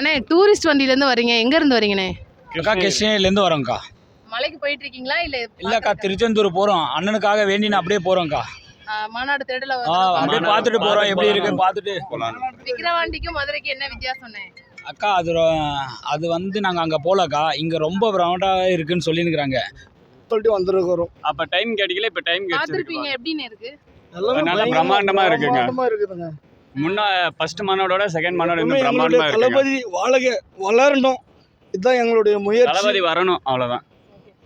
அண்ணே டூரிஸ்ட் வண்டியிலேருந்து வரீங்க. எங்கேருந்து வரீங்கண்ணே? அக்கா கிருஷ்ணகிரிலேருந்து வரோங்க்கா மலைக்கு போயிட்டு இருக்கீங்களா இல்லை இல்லைக்கா திருச்செந்தூர் போகிறோம் அண்ணனுக்காக வேண்டி நான் அப்படியே போகிறோங்க்கா மாநாடு தேடல அப்படியே பார்த்துட்டு போகிறோம் எப்படி இருக்குன்னு பார்த்துட்டு. விக்கிரவாண்டிக்கும் மதுரைக்கு என்ன வித்தியாசம்ண்ணே? அக்கா அது ரொ- அது வந்து நாங்கள் அங்கே போகலக்கா இங்கே ரொம்ப பிரௌண்டாக இருக்குன்னு சொல்லியிருக்கிறாங்க. சொல்லிட்டு வந்துருக்கிறோம். அப்ப டைம் கிடைக்கல இப்ப டைம் பார்த்துருப்பீங்க. எப்படின்னு இருக்கு? நல்லா பயங்கரமா பிரம்மாண்டமா இருக்குங்க. பிரம்மாண்டமா இருக்குதுங்க. முன்ன ஃபர்ஸ்ட் மானோட செகண்ட் மானோட இன்னும் பிரம்மாண்டமா இருக்குங்க. தளபதி வாழக வளரணும் இதுதான் எங்களுடைய முயற்சி. தளபதி வரணும் அவ்வளவுதான்.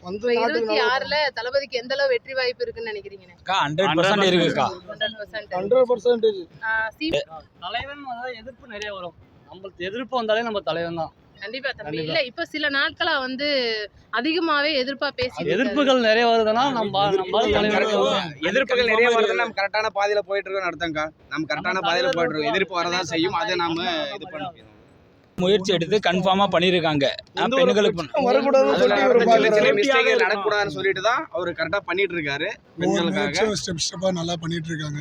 வந்து இருபத்தி ஆறுல தளபதிக்கு எந்த அளவு வெற்றி வாய்ப்பு இருக்குன்னு நினைக்கிறீங்கண்ணே அக்கா ஹண்ட்ரட் பர்சன்ட் இருக்குக்கா. ஹண்ட்ரட் பர்சன்ட் ஹண்ட்ரட் பர்சன்டேஜ் தலைவன் எதிர்ப்பு நிறைய வரும். நம்மளுக்கு எதிர்ப்பு வந்தாலே நம்ம தலைவன் தான் கண்டிப்பா தம்பி. இல்ல இப்ப சில நாட்களா வந்து அதிகமாவே எதிர்ப்பா பேசி எதிர்ப்புகள் நிறைய வருதுன்னா நம்ம எதிர்ப்புகள் நிறைய வருது நம்ம கரெக்டான பாதையில போயிட்டு இருக்கோம்னு அர்த்தம்க்கா நம்ம கரெக்டான பாதையில போயிட்டு இருக்கோம். எதிர்ப்பு வரதான் செய்யும். அதை நாம இது பண்ண முயற்சி எடுத்து கன்ஃபார்மாக பண்ணியிருக்காங்க பெண்களுக்கு வரக்கூடாதுன்னு சொல்லிட்டு தான் அவர் கரெக்டா பண்ணிட்டு இருக்காரு பெண்களுக்காக. ஸ்டெப் ஸ்டெப்பா நல்லா பண்ணிட்டு இருக்காங்க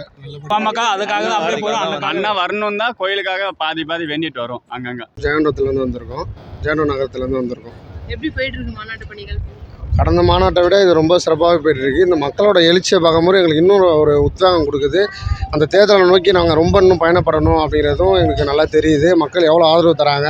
அதுக்காக தான் அப்படியே போகிறோம் அண்ணா வரணும் தான் கோயிலுக்காக பாதி பாதி வேண்டிட்டு வரும் அங்கங்க. ஜெயண்டத்துலேருந்து வந்திருக்கோம். ஜெயண்டம் நகரத்துலேருந்து வந்திருக்கோம். எப்படி போயிட்டு இருக்கு மாநாட்டு பணிகள்? கடந்த மாநாட்டை விட இது ரொம்ப சிறப்பாகவே போயிட்டுருக்கு. இந்த மக்களோட எழுச்சியை பார்க்கும்போது எங்களுக்கு இன்னும் ஒரு உத்வேகம் கொடுக்குது. அந்த தேர்தலை நோக்கி நாங்கள் ரொம்ப இன்னும் பயணப்படணும் அப்படிங்கிறதும் எங்களுக்கு நல்லா தெரியுது. மக்கள் எவ்வளோ ஆதரவு தராங்க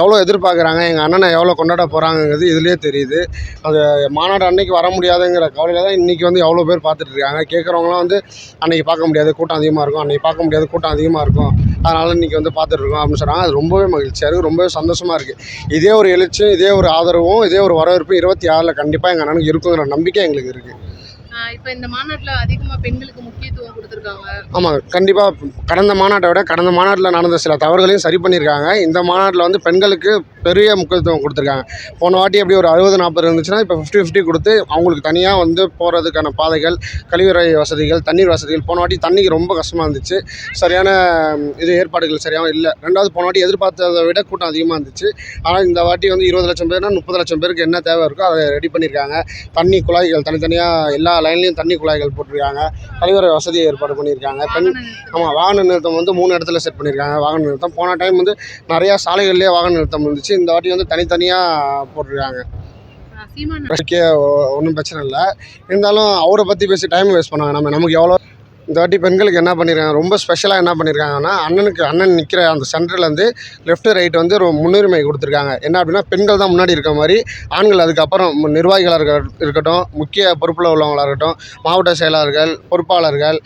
எவ்வளோ எதிர்பார்க்குறாங்க எங்கள் அண்ணனை எவ்வளோ கொண்டாட போகிறாங்கங்கிறது இதுலேயே தெரியுது. அது மாநாடு அன்னைக்கு வர முடியாதுங்கிற கவலையில் தான் இன்றைக்கி வந்து எவ்வளோ பேர் பார்த்துட்ருக்காங்க கேட்குறவங்களாம் வந்து அன்றைக்கி பார்க்க முடியாது கூட்டம் அதிகமாக இருக்கும். அன்றைக்கி பார்க்க முடியாது கூட்டம் அதிகமாக இருக்கும். அதனால் இன்றைக்கி வந்து பார்த்துட்ருக்கோம் அப்படின்னு சொன்னாங்க அது ரொம்பவே மகிழ்ச்சியாக இருக்குது ரொம்பவே சந்தோஷமாக இருக்குது இதே ஒரு எழுச்சியும் இதே ஒரு ஆதரவும் இதே ஒரு வரவேற்பும் இருபத்தி ஆறில் கண்டிப்பாக எங்கள் அண்ணனுக்கு இருக்குங்கிற நம்பிக்கை எங்களுக்கு இருக்குது இப்ப இந்த மாநாட்டுல அதிகமா பெண்களுக்கு முக்கியத்துவம் கொடுத்திருக்காங்க. ஆமாம் கண்டிப்பாக கடந்த மாநாட்டை விட கடந்த மாநாட்டில் நடந்த சில தவறுகளையும் சரி பண்ணியிருக்காங்க. இந்த மாநாட்டில் வந்து பெண்களுக்கு பெரிய முக்கியத்துவம் கொடுத்துருக்காங்க. போன வாட்டி எப்படி ஒரு அறுபது நாற்பது இருந்துச்சுன்னா இப்போ ஃபிஃப்டி ஃபிஃப்டி கொடுத்து அவங்களுக்கு தனியாக வந்து போகிறதுக்கான பாதைகள் கழிவறை வசதிகள் தண்ணீர் வசதிகள் போன வாட்டி தண்ணிக்கு ரொம்ப கஷ்டமாக இருந்துச்சு. சரியான இது ஏற்பாடுகள் சரியாக இல்லை. ரெண்டாவது போன வாட்டி எதிர்பார்த்ததை விட கூட்டம் அதிகமாக இருந்துச்சு. ஆனால் இந்த வாட்டி வந்து இருபது லட்சம் பேர்னா முப்பது லட்சம் பேருக்கு என்ன தேவை இருக்கோ அதை ரெடி பண்ணியிருக்காங்க தண்ணி குழாய்கள் தனித்தனியாக எல்லா லைன்லேயும் தண்ணி குழாய்கள் போட்டிருக்காங்க. கழிவறை வசதியை ஏற்பாடு பண்ணியிருக்காங்க பெண் ஆமாம் வாகன நிறுத்தம் வந்து மூணு இடத்துல செட் பண்ணியிருக்காங்க வாகன நிறுத்தம். போன டைம் வந்து நிறையா சாலைகள்லேயே வாகன நிறுத்தம் இருந்துச்சு. இந்த வாட்டி வந்து தனித்தனியாக போட்டிருக்காங்க. ஒன்றும் பிரச்சனை இல்லை. இருந்தாலும் அவரை பற்றி பேசி டைம் வேஸ்ட் பண்ணாங்க நம்ம நமக்கு எவ்வளோ இந்த வாட்டி பெண்களுக்கு என்ன பண்ணியிருக்காங்க ரொம்ப ஸ்பெஷலாக என்ன பண்ணியிருக்காங்கன்னா அண்ணனுக்கு அண்ணன் நிற்கிற அந்த சென்டர்லேருந்து லெஃப்ட் ரைட் வந்து ஒரு முன்னுரிமை கொடுத்துருக்காங்க. என்ன அப்படின்னா பெண்கள் தான் முன்னாடி இருக்க மாதிரி ஆண்கள் அதுக்கப்புறம் நிர்வாகிகளாக இருக்க இருக்கட்டும் முக்கிய பொறுப்பில் உள்ளவங்களாக இருக்கட்டும் மாவட்ட செயலாளர்கள் பொறுப்பாளர்கள்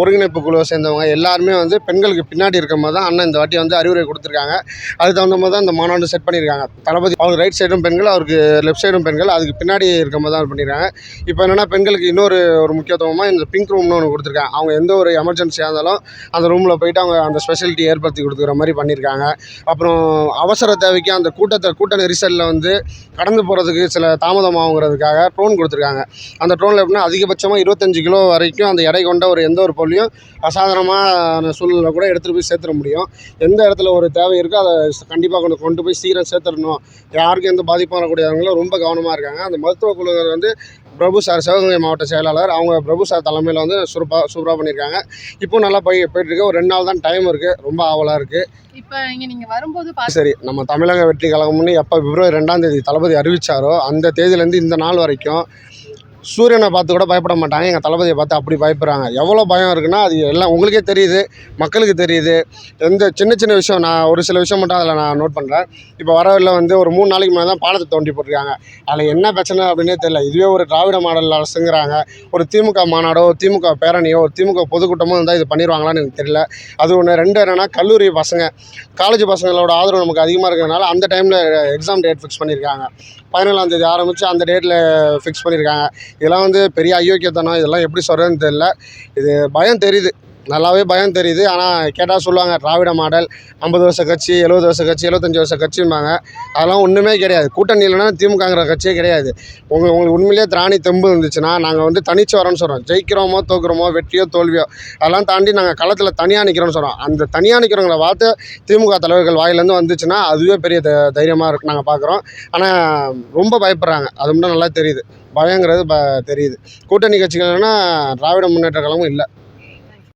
ஒருங்கிணைப்பு குழுவை சேர்ந்தவங்க எல்லாருமே வந்து பெண்களுக்கு பின்னாடி இருக்க மாதிரி தான் அண்ணன் இந்த வாட்டி வந்து அறிவுரை கொடுத்துருக்காங்க. அதுக்கு தகுந்த மாதிரி தான் இந்த மாநாடு செட் பண்ணியிருக்காங்க. தளபதி அவர் ரைட் சைடும் பெண்கள் அவருக்கு லெஃப்ட் சைடும் பெண்கள் அதுக்கு பின்னாடி இருக்க மாதிரி தான் பண்ணியிருக்காங்க. இப்போ என்னென்னா பெண்களுக்கு இன்னொரு ஒரு முக்கியத்துவமாக இந்த பிங்க் ரூம்னு ஒன்று கொடுத்துருக்காங்க. அவங்க எந்த ஒரு எமர்ஜென்சியாக இருந்தாலும் அந்த ரூமில் போயிட்டு அவங்க அந்த ஸ்பெஷாலிட்டி ஏற்படுத்தி கொடுக்குற மாதிரி பண்ணியிருக்காங்க. அப்புறம் அவசர தேவைக்கு அந்த கூட்டத்தை கூட்ட நெரிசலில் வந்து கடந்து போகிறதுக்கு சில தாமதமாகுங்கிறதுக்காக ட்ரோன் கொடுத்துருக்காங்க. அந்த ட்ரோனில் எப்படின்னா அதிகபட்சமாக இருபத்தஞ்சு கிலோ வரைக்கும் அந்த எடை கொண்ட ஒரு எந்த ஒரு பொருளையும் அசாதாரணமான சூழ்நிலை கூட எடுத்துகிட்டு போய் சேர்த்துட முடியும். எந்த இடத்துல ஒரு தேவை இருக்கோ அதை கண்டிப்பாக கொண்டு கொண்டு போய் சீக்கிரம் சேர்த்துடணும். யாருக்கும் எந்த பாதிப்பும் வரக்கூடியவங்களும் ரொம்ப கவனமாக இருக்காங்க. அந்த மருத்துவ குழுவர் வந்து பிரபு சார் சிவகங்கை மாவட்ட செயலாளர். அவங்க பிரபு சார் தலைமையில் வந்து சூப்பராக சூப்பராக பண்ணியிருக்காங்க. இப்போ நல்லா போய் போயிட்டுருக்கு. ஒரு ரெண்டு நாள் தான் டைம் இருக்குது ரொம்ப ஆவலாக இருக்குது இப்ப இங்க நீங்க வரும்போது சரி நம்ம தமிழக வெற்றி கழகம்னு எப்போ பிப்ரவரி ரெண்டாம் தேதி தளபதி அறிவிச்சாரோ அந்த தேதியிலேருந்து இந்த நாள் வரைக்கும் சூரியனை பார்த்து கூட பயப்பட மாட்டாங்க. எங்கள் தளபதியை பார்த்து அப்படி பயப்படுறாங்க. எவ்வளோ பயம் இருக்குன்னா அது எல்லாம் உங்களுக்கே தெரியுது மக்களுக்கு தெரியுது. எந்த சின்ன சின்ன விஷயம் நான் ஒரு சில விஷயம் மட்டும் அதில் நான் நோட் பண்ணுறேன் இப்போ வரவில் வந்து ஒரு மூணு நாளைக்கு முன்னாடி தான் பாலத்தை தோண்டி போட்டிருக்காங்க. அதில் என்ன பிரச்சனை அப்படின்னே தெரியல. இதுவே ஒரு திராவிட மாடல் அரசுங்கிறாங்க. ஒரு திமுக மாநாடோ திமுக பேரணியோ ஒரு திமுக பொதுக்கூட்டமோ இருந்தால் இது பண்ணிடுவாங்களான்னு எனக்கு தெரியல. அது ஒன்று ரெண்டு என்னென்னா கல்லூரி பசங்க காலேஜ் பசங்களோட ஆதரவு நமக்கு அதிகமாக இருக்கிறதுனால அந்த டைமில் எக்ஸாம் டேட் ஃபிக்ஸ் பண்ணியிருக்காங்க பதினேழாம் தேதி ஆரம்பித்து அந்த டேட்டில் ஃபிக்ஸ் பண்ணியிருக்காங்க இதெல்லாம் வந்து பெரிய அயோக்கியத்தனம் இதெல்லாம் எப்படி சொல்கிறதுன்னு தெரியல. இது பயம் தெரியுது. நல்லாவே பயம் தெரியுது. ஆனால் கேட்டால் சொல்லுவாங்க திராவிட மாடல் ஐம்பது வருஷ கட்சி எழுபது வருஷ கட்சி எழுபத்தஞ்சி வருஷ கட்சிம்பாங்க. அதெல்லாம் ஒன்றுமே கிடையாது. கூட்டணி இல்லைன்னா திமுகங்கிற கட்சியே கிடையாது. உங்கள் உங்களுக்கு உண்மையிலேயே திராணி தெம்பு இருந்துச்சுன்னா நாங்கள் வந்து தனிச்சு வரோன்னு சொல்கிறோம் ஜெயிக்கிறோமோ தோக்குறோமோ வெற்றியோ தோல்வியோ அதெல்லாம் தாண்டி நாங்கள் களத்தில் தனியாக நிற்கிறோம்னு சொல்கிறோம் அந்த தனியாக நிற்கிறவங்கள வார்த்தை திமுக தலைவர்கள் வாயிலேருந்து வந்துச்சுன்னா அதுவே பெரிய த தைரியமாக இருக்கு நாங்கள் பார்க்குறோம் ஆனால் ரொம்ப பயப்படுறாங்க. அது மட்டும் நல்லா தெரியுது. பயங்கிறது ப தெரியுது. கூட்டணி கட்சிகள்னா திராவிட முன்னேற்ற கழகமும் இல்லை.